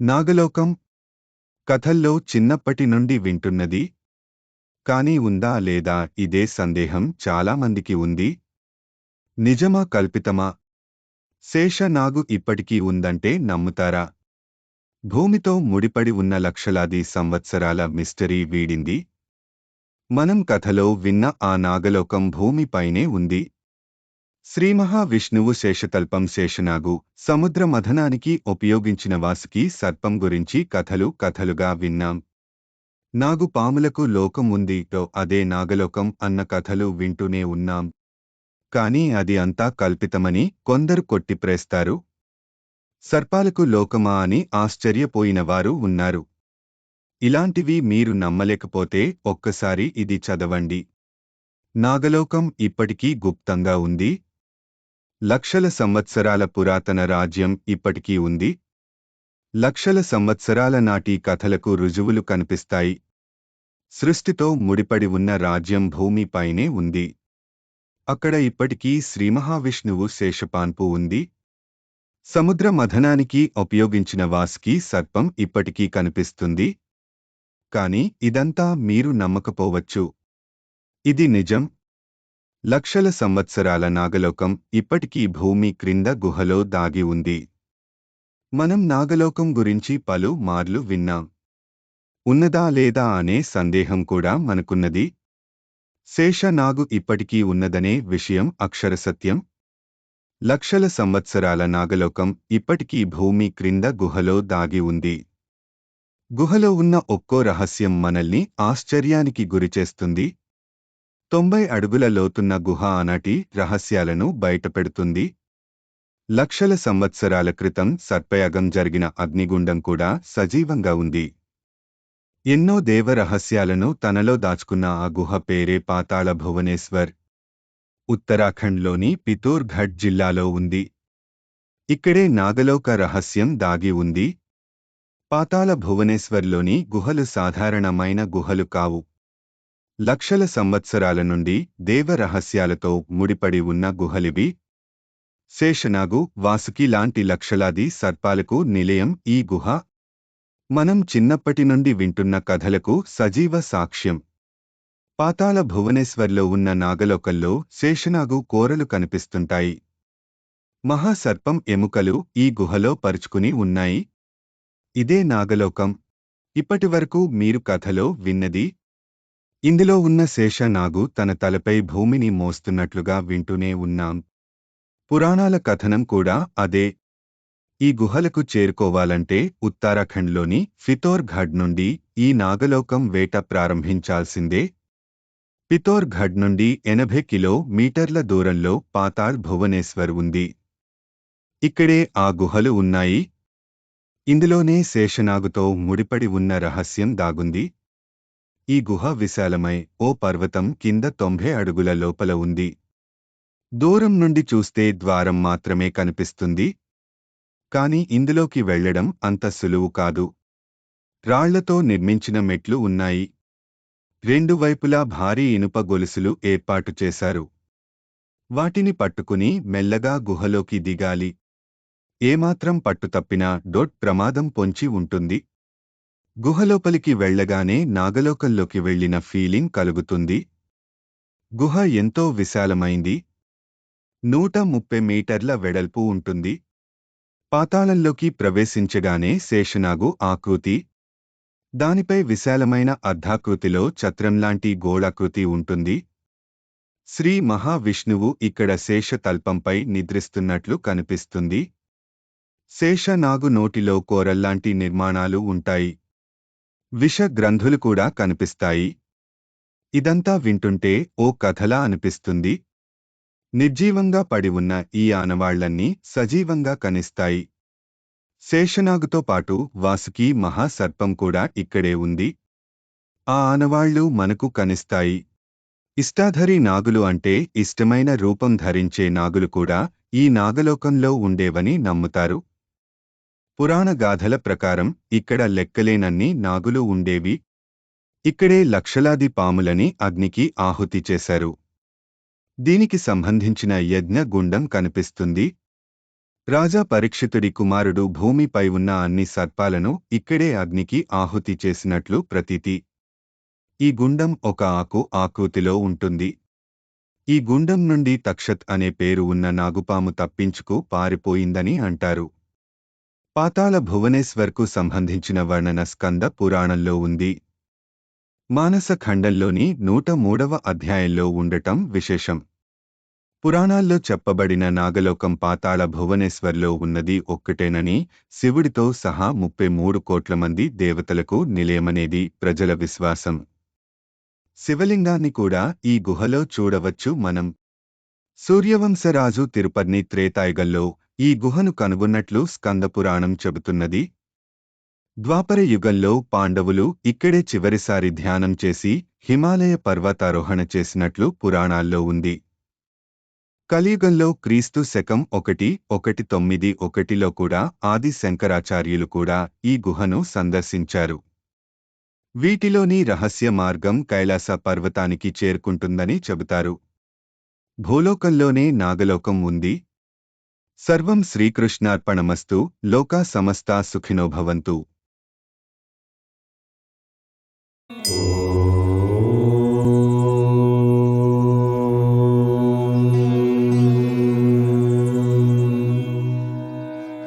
నాగలోకం కథల్లో చిన్నప్పటి నుండి వింటున్నది. కాని ఉందా లేదా ఇదే సందేహం చాలామందికి ఉంది. నిజమా కల్పితమా? శేషనాగు ఇప్పటికీ ఉందంటే నమ్ముతారా? భూమితో ముడిపడి ఉన్న లక్షలాది సంవత్సరాల మిస్టరీ వీడింది. మనం కథలో విన్న ఆ నాగలోకం భూమిపైనే ఉంది. శ్రీ మహావిష్ణువు శేషతల్పం శేషనాగు సముద్ర మథనానికి ఉపయోగించిన వాసుకి సర్పం గురించి కథలు కథలుగా విన్నాం. నాగు పాములకు లోకం ఉంది తో అదే నాగలోకం అన్న కథలు వింటూనే ఉన్నాం. కాని అది అంతా కల్పితమని కొందరు కొట్టిప్రేస్తారు సర్పాలకు లోకమా అని ఆశ్చర్యపోయిన వారు ఉన్నారు. ఇలాంటివి మీరు నమ్మలేకపోతే ఒక్కసారి ఇది చదవండి. నాగలోకం ఇప్పటికీ గుప్తంగా ఉంది లక్షల సంవత్సరాల పురాతన రాజ్యం ఇప్పటికీ ఉంది. లక్షల సంవత్సరాల నాటి కథలకు రుజువులు కనిపిస్తాయి. సృష్టితో ముడిపడి ఉన్న రాజ్యం భూమిపైనే ఉంది. అక్కడ ఇప్పటికీ శ్రీమహావిష్ణువు శేషపాన్పు ఉంది. సముద్ర మథనానికి ఉపయోగించిన వాస్కి సర్పం ఇప్పటికీ కనిపిస్తుంది. కాని ఇదంతా మీరు నమ్మకపోవచ్చు. ఇది నిజం లక్షల సంవత్సరాల నాగలోకం ఇప్పటికీ భూమి క్రింద గుహలో దాగి ఉంది. మనం నాగలోకం గురించి పలు మార్లు విన్నాం. ఉన్నదా లేదా అనే సందేహం కూడా మనకున్నది. శేషనాగు ఇప్పటికీ ఉన్నదనే విషయం అక్షరసత్యం. లక్షల సంవత్సరాల నాగలోకం ఇప్పటికీ భూమి క్రింద గుహలో దాగి ఉంది. గుహలో ఉన్న ఒక్కో రహస్యం మనల్ని ఆశ్చర్యానికి గురిచేస్తుంది. తొంభై అడుగుల లోతున్న గుహ ఆనాటి రహస్యాలను బయటపెడుతుంది. లక్షల సంవత్సరాల క్రితం సర్పయాగం జరిగిన అగ్నిగుండం కూడా సజీవంగా ఉంది. ఎన్నో దేవ రహస్యాలను తనలో దాచుకున్న ఆ గుహ పేరే పాతాళ భువనేశ్వర్. ఉత్తరాఖండ్లోని పితూర్ఘడ్ జిల్లాలో ఉంది. ఇక్కడే నాగలోక రహస్యం దాగి ఉంది. పాతాళ భువనేశ్వర్లోని గుహలు సాధారణమైన గుహలు కావు. లక్షల సంవత్సరాల నుండి దేవరహస్యాలతో ముడిపడి ఉన్న గుహలివి. శేషనాగు వాసుకి లాంటి లక్షలాది సర్పాలకు నిలయం ఈ గుహ. మనం చిన్నప్పటి నుండి వింటున్న కథలకు సజీవ సాక్ష్యం. పాతాళ భువనేశ్వర్లో ఉన్న నాగలోకల్లో శేషనాగు కోరలు కనిపిస్తుంటాయి. మహాసర్పం ఎముకలు ఈ గుహలో పరుచుకుని ఉన్నాయి. ఇదే నాగలోకం. ఇప్పటివరకు మీరు కథలో విన్నది ఇందులో ఉన్న శేషనాగు తన తలపై భూమిని మోస్తున్నట్లుగా వింటూనే ఉన్నాం. పురాణాల కథనం కూడా అదే. ఈ గుహలకు చేరుకోవాలంటే ఉత్తరాఖండ్లోని ఫితోర్ఘడ్ నుండి ఈ నాగలోకం వేట ప్రారంభించాల్సిందే. పితోర్ఘడ్ నుండి ఎనభై కిలోమీటర్ల దూరంలో పాతాళ్ భువనేశ్వర్ ఉంది. ఇక్కడే ఆ గుహలు ఉన్నాయి. ఇందులోనే శేషనాగుతో ముడిపడి ఉన్న రహస్యం దాగుంది. ఈ గుహ విశాలమై ఓ పర్వతం కింద తొంభై అడుగుల లోపల ఉంది. దూరం నుండి చూస్తే ద్వారం మాత్రమే కనిపిస్తుంది. కాని ఇందులోకి వెళ్ళడం అంత సులువు కాదు. రాళ్ళతో నిర్మించిన మెట్లు ఉన్నాయి. రెండు వైపులా భారీ ఇనుప గొలుసులు ఏర్పాటు చేశారు. వాటిని పట్టుకుని మెల్లగా గుహలోకి దిగాలి. ఏమాత్రం పట్టుతప్పినా డొట్ ప్రమాదం పొంచి ఉంటుంది. గుహలోపలికి వెళ్ళగానే నాగలోకంలోకి వెళ్ళిన ఫీలింగ్ కలుగుతుంది. గుహ ఎంతో విశాలమైంది. నూట ముప్పై మీటర్ల వెడల్పు ఉంటుంది. పాతాళంలోకి ప్రవేశించగానే శేషనాగు ఆకృతి. దానిపై విశాలమైన అర్ధాకృతిలో చత్రంలాంటి గోళాకృతి ఉంటుంది. శ్రీ మహావిష్ణువు ఇక్కడ శేషతల్పంపై నిద్రిస్తున్నట్లు కనిపిస్తుంది. శేషనాగు నోటిలో కోరల్లాంటి నిర్మాణాలు ఉంటాయి. విష గ్రంథులు కూడా కనిపిస్తాయి. ఇదంతా వింటుంటే ఓ కథలా అనిపిస్తుంది. నిర్జీవంగా పడి ఉన్న ఈ ఆనవాళ్ళన్నీ సజీవంగా కనిస్తాయి. శేషనాగుతో పాటు వాసుకి మహాసర్పం కూడా ఇక్కడే ఉంది. ఆ ఆనవాళ్ళు మనకు కనిస్తాయి. ఇష్టాధరి నాగులు అంటే ఇష్టమైన రూపం ధరించే నాగులు కూడా ఈ నాగలోకంలో ఉండేవని నమ్ముతారు. పురాణ గాథల ప్రకారం ఇక్కడ లెక్కలేనన్ని నాగులు ఉండేవి. ఇక్కడే లక్షలాది పాములని అగ్నికి ఆహుతి చేశారు. దీనికి సంబంధించిన యజ్ఞ గుండం కనిపిస్తుంది. రాజా పరీక్షితుడి కుమారుడు భూమిపై ఉన్న అన్ని సర్పాలను ఇక్కడే అగ్నికి ఆహుతి చేసినట్లు ప్రతీతి. ఈ గుండం ఒక ఆకు ఆకృతిలో ఉంటుంది. ఈ గుండం నుండి తక్షత్ అనే పేరు ఉన్న నాగుపాము తప్పించుకు పారిపోయిందని అంటారు. పాతాళ భువనేశ్వర్కు సంబంధించిన వర్ణన స్కంద పురాణంలో ఉంది. మానస ఖండంలోని నూట మూడవ అధ్యాయంలో ఉండటం విశేషం. పురాణాల్లో చెప్పబడిన నాగలోకం పాతాళ భువనేశ్వర్లో ఉన్నది ఒక్కటేనని శివుడితో సహా ముప్పై మూడు కోట్ల మంది దేవతలకు నిలయమనేది ప్రజల విశ్వాసం. శివలింగాన్ని కూడా ఈ గుహలో చూడవచ్చు మనం. సూర్యవంశరాజు తిరుపర్ని త్రేతాయుగంలో ఈ గుహను కనుగొన్నట్లు స్కందపురాణం చెబుతున్నది. ద్వాపర యుగంలో పాండవులు ఇక్కడే చివరిసారి ధ్యానం చేసి హిమాలయ పర్వతారోహణ చేసినట్లు పురాణాల్లో ఉంది. కలియుగంలో క్రీస్తు శకం ఒకటి ఒకటి తొమ్మిది ఒకటిలో కూడా ఆది శంకరాచార్యులు కూడా ఈ గుహను సందర్శించారు. వీటిలోని రహస్య మార్గం కైలాస పర్వతానికి చేరుకుంటుందని చెబుతారు. భూలోకంలోనే నాగలోకం ఉంది. సర్వం శ్రీకృష్ణార్పణమస్తు లోకా సమస్తా సుఖినో భవంతు